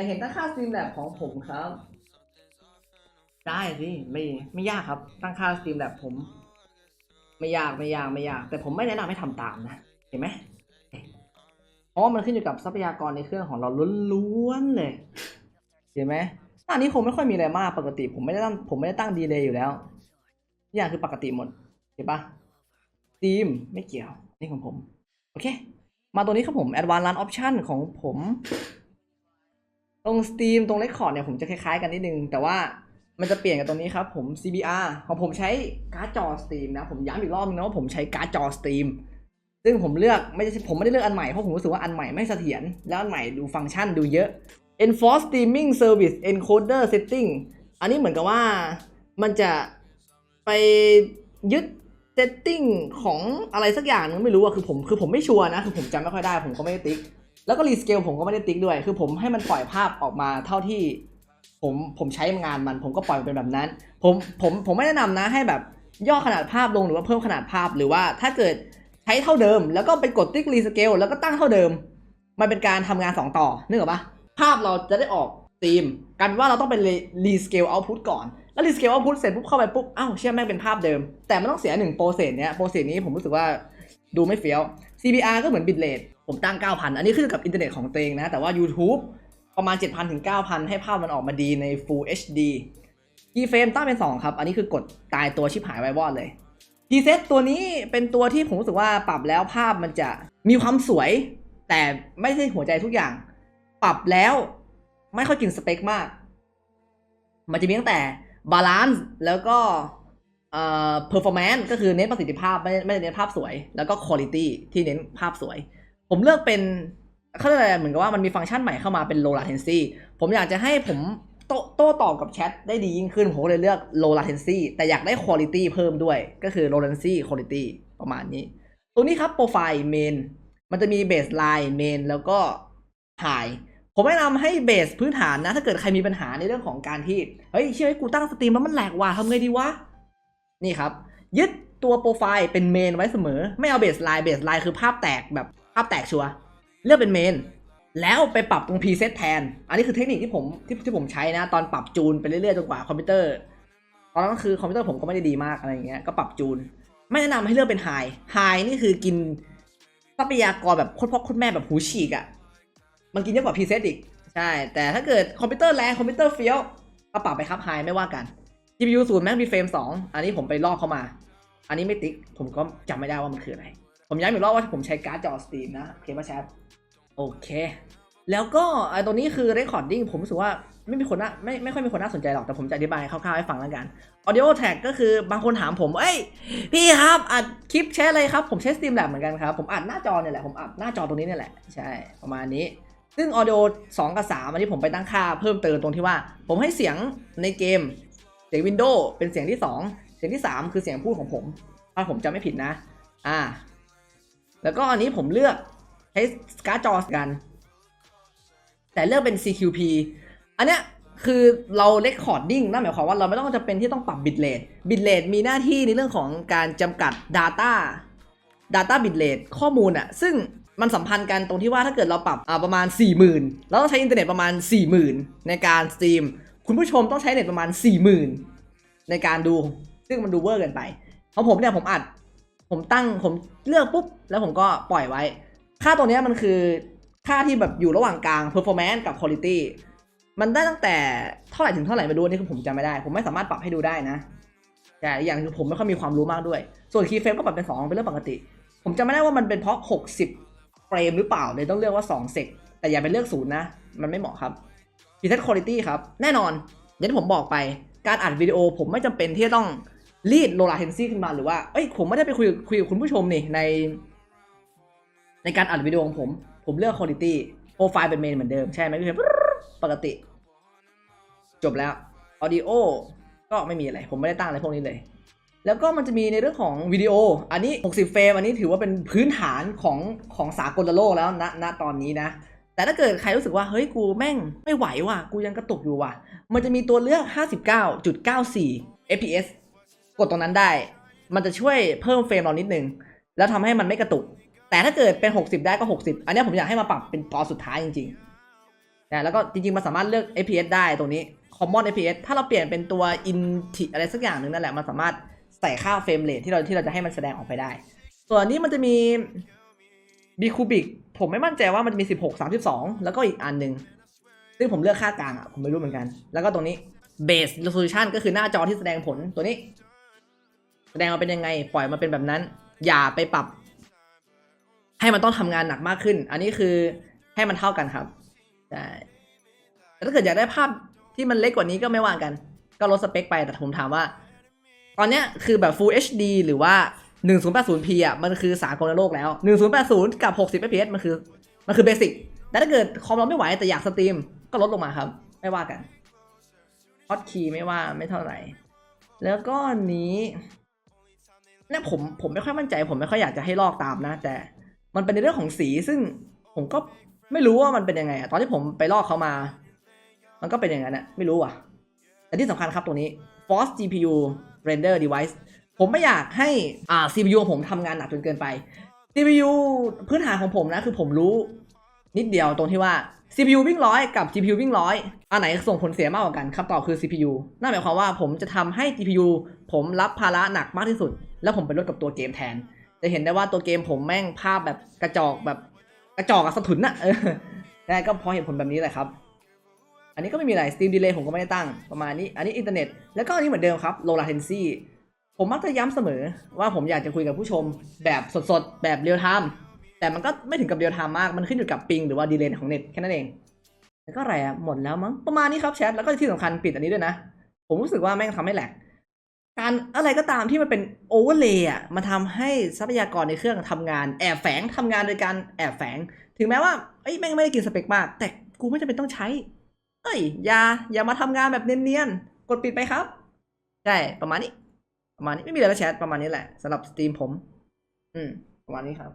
ากเห็นตั้งค่าสตรีมแลบของผมครับ ได้สิไม่ไม่ยากครับ ตั้งค่าสตรีมแลบผม ไม่ยากไม่ยากไม่ยาก แต่ผมไม่แนะนำให้ทำตามนะ เห็นไหมเพราะมันขึ้นอยู่กับทรัพยากรในเครื่องของเราล้วนๆเลย เห็นไหมหน้านี้คงไม่ค่อยมีอะไรมากปกติ ผมไม่ได้ตั้งผมไม่ได้ตั้งดีเลย์อยู่แล้วทุกอย่างคือปกติหมดเห็นปะทีมไม่เกี่ยว นี่ของผม โอเค มาตัวนี้ครับผม Advanced Run Option ของผม ตรง Steam ตรง Record เนี่ยผมจะคล้ายๆกันนิดนึง แต่ว่ามันจะเปลี่ยนกับตรงนี้ครับผม CBR ของผมใช้การ์ดจอ Steam นะ ผมย้ำอีกรอบนึงนะว่าผมใช้การ์ดจอ Steam ซึ่งผมเลือกไม่ใช่ผมไม่ได้เลือกอันใหม่ เพราะผมรู้สึกว่าอันใหม่ไม่เสถียรแล้วอันใหม่ดูฟังก์ชันดูเยอะ Enforce Streaming Service Encoder Setting อันนี้เหมือนกับว่ามันจะไปยึด setting ของอะไรสักอย่างนึงไม่รู้อะคือผมคือผมไม่ชัวร์นะคือผมจำไม่ค่อยได้ผมก็ไม่ได้ติ๊ก แล้วก็รีสเกลผมก็ไม่ได้ติ๊กด้วย คือผมให้มันปล่อยภาพออกมาเท่าที่ผมผมใช้งานมัน ผมก็ปล่อยมันเป็นแบบนั้น ผมผมผมไม่แนะนำนะให้แบบย่อขนาดภาพลงหรือว่าเพิ่มขนาดภาพหรือว่าถ้าเกิดใช้เท่าเดิม แล้วก็ไปกดติ๊กรีสเกลแล้วก็ตั้งเท่าเดิม มันเป็นการทำงานสองต่อนึกออกปะภาพเราจะได้ออกธีมกลายเป็นว่าเราต้องเป็นรีสเกลเอาพุตก่อน แล้วรีสเกลเอาพุตเสร็จปุ๊บเข้าไปปุ๊บอ้าวเชื่อแม่งเป็นภาพเดิม แต่มันต้องเสียหนึ่งโปรเซสเนี้ยโปรเซสนี้ผมรู้สึกว่าดูไม่เฟี้ยว CBR ก็เหมือนบิตเรท ผมตั้ง 9,000 อันนี้ขึ้นกับอินเทอร์เน็ตของตัวเองนะ แต่ว่า YouTube ประมาณ 7,000 ถึง 9,000 ให้ภาพมันออกมาดีใน Full HD keyframe ตั้งเป็น 2 ครับ อันนี้คือกดตายตัวชิบหายไว้วอดเลย preset ตัวนี้เป็นตัวที่ผมรู้สึกว่าปรับแล้วภาพมันจะมีความสวย แต่ไม่ใช่หัวใจทุกอย่าง ปรับแล้วไม่ค่อยกินสเปคมาก มันจะมีตั้งแต่บาลานซ์แล้วก็เอ่อ performance ก็คือเน้นประสิทธิภาพไม่ไม่เน้นภาพสวย แล้วก็ quality ที่เน้นภาพสวย ผมเลือกเป็นเขาเรียกอะไรเหมือนกับว่ามันมีฟังก์ชันใหม่เข้ามาเป็น low latency ผมอยากจะให้ผมโตโต้ตอบกับแชทได้ดียิ่งขึ้น ผมเลยเลือก low latency แต่อยากได้ quality เพิ่มด้วย ก็คือ low latency quality ประมาณนี้ ตัวนี้ครับ profile main มันจะมี baseline main แล้วก็ high ผมแนะนำให้เบสพื้นฐานนะ ถ้าเกิดใครมีปัญหาในเรื่องของการที่ เฮ้ยเชื่อกูตั้งสตรีมแล้วมันแหลกว่ะทำไงดีวะ นี่ครับ ยึดตัวโปรไฟล์เป็นเมนไว้เสมอ ไม่เอาเบสไลน์เบสไลน์คือภาพแตกแบบาพแตกชัวเลือกเป็นเมน แล้วไปปรับตรงพรีเซตแทน อันนี้คือเทคนิคที่ผมที่ที่ผมใช้นะ ตอนปรับจูนไปเรื่อยๆจนกว่าคอมพิวเตอร์ ตอนนั้นคือคอมพิวเตอร์ผมก็ไม่ได้ดีมากอะไรอย่างเงี้ย ก็ปรับจูน ไม่แนะนำให้เลือกเป็นไฮไฮนี่คือกินทรัพยากรแบบโคตรพ่อโคตรแม่แบบหูฉีกอะ่ะ มันกินเยอะกว่าพรีเซตอีก ใช่ แต่ถ้าเกิดคอมพิวเตอร์แรงคอมพิวเตอร์เฟี้ยวก็ปรับไปครับไฮไม่ว่ากัน GPU ศูนย์แม่งมีเฟรมสองอันนี้ผมไปลอกเข้ามา อันนี้ไม่ติ๊กผมก็จำไม่ได้ว่ามันคืออะไร ผมย้ำอีกรอบว่าผมใช้การ์ดจอสตรีมนะเคป่ะแชทโอเค แล้วก็ไอ้ตัวนี้คือ recording ผมรู้สึกว่าไม่มีคนน่าไม่ไม่ค่อยมีคนน่าสนใจหรอกแต่ผมจะอธิบายคร่าวๆให้ฟังแล้วกัน audio tag ก็คือบางคนถามผม เอ้ย พี่ครับ อัดคลิปใช้อะไรครับ ผมใช้ Streamlab เหมือนกันครับ ผมอัดหน้าจอเนี่ยแหละ ผมอัดหน้าจอตรงนี้เนี่ยแหละ ใช่ ประมาณนี้ ซึ่ง audio 2 กับ 3 อันนี้ผมไปตั้งค่าเพิ่มเติมตรงที่ว่า ผมให้เสียงในเกมเสียง Windows เป็นเสียงที่ 2 เสียงที่ 3 คือเสียงพูดของผม ถ้าผมจำไม่ผิดนะ อ่า แล้วก็อันนี้ผมเลือกใช้การ์ดจอกัน แต่เลือกเป็น CQP อันเนี้ยคือเรา recording นั่นหมายความว่าเราไม่ต้องจะเป็นที่ต้องปรับ bitrate bitrate มีหน้าที่ในเรื่องของการจำกัด data data bitrate ข้อมูลอะซึ่งมันสัมพันธ์กันตรงที่ว่าถ้าเกิดเราปรับอ่าประมาณ 40,000เราต้องใช้อินเทอร์เน็ตประมาณ 40,000 ในการสตรีม คุณผู้ชมต้องใช้เน็ตประมาณ 40,000 ในการดู ซึ่งมันดูเวอร์เกินไปของผมเนี่ยผมอัด ผมตั้งผมเลือกปุ๊บ แล้วผมก็ปล่อยไว้ ค่าตัวนี้มันคือค่าที่แบบอยู่ระหว่างกลาง performance กับ quality มันได้ตั้งแต่เท่าไหร่ถึงเท่าไหร่ไม่รู้นี่คือผมจำไม่ได้ ผมไม่สามารถปรับให้ดูได้นะ แต่อย่างคือผมไม่ค่อยมีความรู้มากด้วย ส่วน key frame ก็ปรับเป็น 2 เป็นเรื่องปกติ ผมจำไม่ได้ว่ามันเป็นเพราะ 60 เฟรมหรือเปล่าเลยต้องเลือกว่า2เซกแต่อย่าไปเลือกศูนย์นะ มันไม่เหมาะครับ preset quality ครับ แน่นอนอย่างที่ผมบอกไป การอัดวิดีโอผมไม่จำเป็นที่จะต้อง รีด low latency ขึ้นมาหรือว่า เอ้ยผมไม่ได้ไปคุยคุยกับคุณผู้ชมนี่ใน ในการอัดวิดีโอของผม ผมเลือก quality โปรไฟล์เป็นเมนเหมือนเดิม ใช่ไหมพี่เพชรปกติ จบแล้ว audio ก็ไม่มีอะไร ผมไม่ได้ตั้งอะไรพวกนี้เลย แล้วก็มันจะมีในเรื่องของวิดีโอ อันนี้ 60 เฟรม อันนี้ถือว่าเป็นพื้นฐานของของสากลโลกแล้วณณตอนนี้นะ แต่ถ้าเกิดใครรู้สึกว่า เฮ้ย กูแม่งไม่ไหวว่ะ กูยังกระตุกอยู่ว่ะ มันจะมีตัวเลือก 59.94 fps กดตรงนั้นได้ มันจะช่วยเพิ่มเฟรมเรานิดนึง แล้วทำให้มันไม่กระตุก แต่ถ้าเกิดเป็น 60 ได้ก็ 60 อันนี้ผมอยากให้มาปรับเป็นตอนสุดท้ายจริงนะแล้วก็จริงๆมันสามารถเลือก FPS ได้ตรงนี้ Common FPS ถ้าเราเปลี่ยนเป็นตัว Inti อะไรสักอย่างหนึ่งนั่นแหละมันสามารถใส่ค่าเฟรมเรทที่เราที่เราจะให้มันแสดงออกไปได้ ส่วนนี้มันจะมี b c u b i c ผมไม่มั่นใจว่ามันจะมี 16 32 แล้วก็อีกอันหนึ่งซึ่งผมเลือกค่ากลางอะผมไม่รู้เหมือนกัน แล้วก็ตรงนี้ Base Resolution ก็คือหน้าจอที่แสดงผลตัวนี้ แสดงมาเป็นยังไง ปล่อยมาเป็นแบบนั้น อย่าไปปรับ ให้มันต้องทำงานหนักมากขึ้น อันนี้คือให้มันเท่ากันครับใช่แต่ถ้าเกิดอยากได้ภาพที่มันเล็กกว่านี้ก็ไม่ว่ากัน ก็ลดสเปคไปแต่ผมถามว่า ตอนเนี้ยคือแบบ Full HD หรือว่า 1080p อะมันคือสากลโลกแล้ว 1080 กับ 60 fps มันคือ มันคือเบสิกแต่ถ้าเกิดคอมเราไม่ไหวแต่อยากสตรีมก็ลดลงมาครับ ไม่ว่ากันฮอตคีย์ไม่ว่าไม่เท่าไหร่ แล้วก็นี้ เนี่ยผมผมไม่ค่อยมั่นใจ ผมไม่ค่อยอยากจะให้ลอกตามนะ แต่มันเป็นในเรื่องของสีซึ่งผมก็ไม่รู้ว่ามันเป็นยังไงอะตอนที่ผมไปลอกเขามา มันก็เป็นอย่างนั้นอะไม่รู้อะ แต่ที่สำคัญครับตรงนี้ Force GPU Render Device ผมไม่อยากให้อ่า CPU ของผมทำงานหนักจนเกินไป CPU พื้นฐานของผมนะ คือผมรู้นิดเดียวตรงที่ว่า CPU วิ่งร้อยกับ GPU วิ่งร้อยอันไหนส่งผลเสียมากกว่ากันคำตอบคือ CPU นั่นหมายความว่าผมจะทำให้ GPU ผมรับภาระหนักมากที่สุด แล้วผมไปลดกับตัวเกมแทน จะเห็นได้ว่าตัวเกมผมแม่งภาพแบบกระจอกแบบกระจอกกับสะทุนน่ะเออได้ก็พราะเหตุผลแบบนี้แหละครับ อันนี้ก็ไม่มีอะไร Steam Delay ผมก็ไม่ได้ตั้งประมาณนี้ อันนี้อินเทอร์เน็ต แล้วก็อันนี้เหมือนเดิมครับ Low Latency ผมมักจะย้ำเสมอว่าผมอยากจะคุยกับผู้ชมแบบสดๆ แบบเรียลไทม์ แต่มันก็ไม่ถึงกับเรียลไทม์มาก มันขึ้นอยู่กับปิงหรือว่าดีเลย์ของเน็ตแค่นั้นเอง แล้วก็อะไรอะหมดแล้วมั้ง ประมาณนี้ครับแชท แล้วก็ที่สำคัญปิดอันนี้ด้วยนะ ผมรู้สึกว่าแม่งทำให้แหลก การอะไรก็ตามที่มันเป็นโอเวอร์เลย์อะมาทำให้ทรัพยากรในเครื่องทำงานแอบแฝงทำงานโดยการแอบแฝง ถึงแม้ว่าเอ้แม่งไม่ได้กินสเปคมาก แต่กูไม่จำเป็นต้องใช้ เอ้ยอย่าอย่ามาทำงานแบบเนียนๆ กดปิดไปครับ ใช่ ประมาณนี้ ประมาณนี้ไม่มีอะไรแล้วแชทประมาณนี้แหละสำหรับสตรีมผม อืม ประมาณนี้ครับ